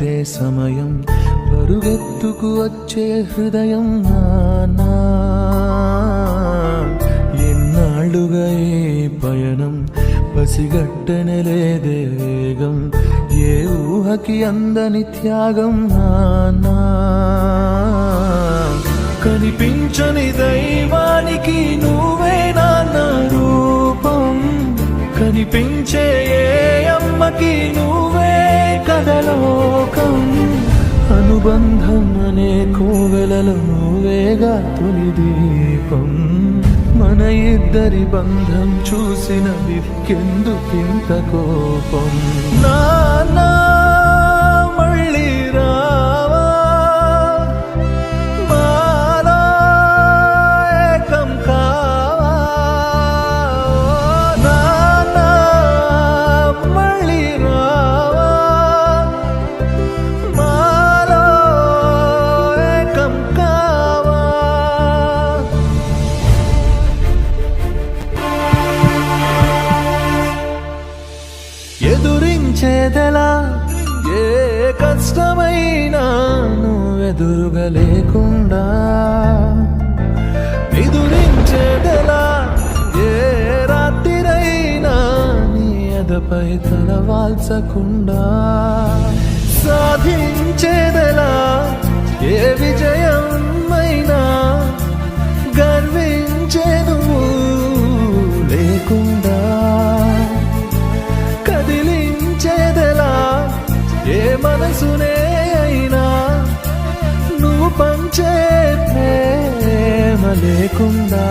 సమయం పరుగెత్తుకు వచ్చే హృదయం నానా. ఎన్నాళ్ళుగా ఏ పయనం పసిగట్టనలేదే వేగం. ఏ ఊహకి అందని త్యాగం నానా. కనిపించని దైవానికి నువ్వే నాన్న రూపం. కనిపించే ఏ అమ్మకి నువ్వే కదలోకం అనుబంధం అనే కోవెలలో వేగా తొలి దీపం. మన ఇద్దరి బంధం చూసిన విక్కెందుకింత కోపం. నా ఎదురించేదెలా ఏ కష్టమైనా నువ్వెదురుగా లేకుండా ఎదురించేదెలా ఏ రాత్రిరైనా నీ ఎదపై తల వాల్చకుండా. మనసునే అయినా నువ్వు పంచే ప్రేమ లేకుండా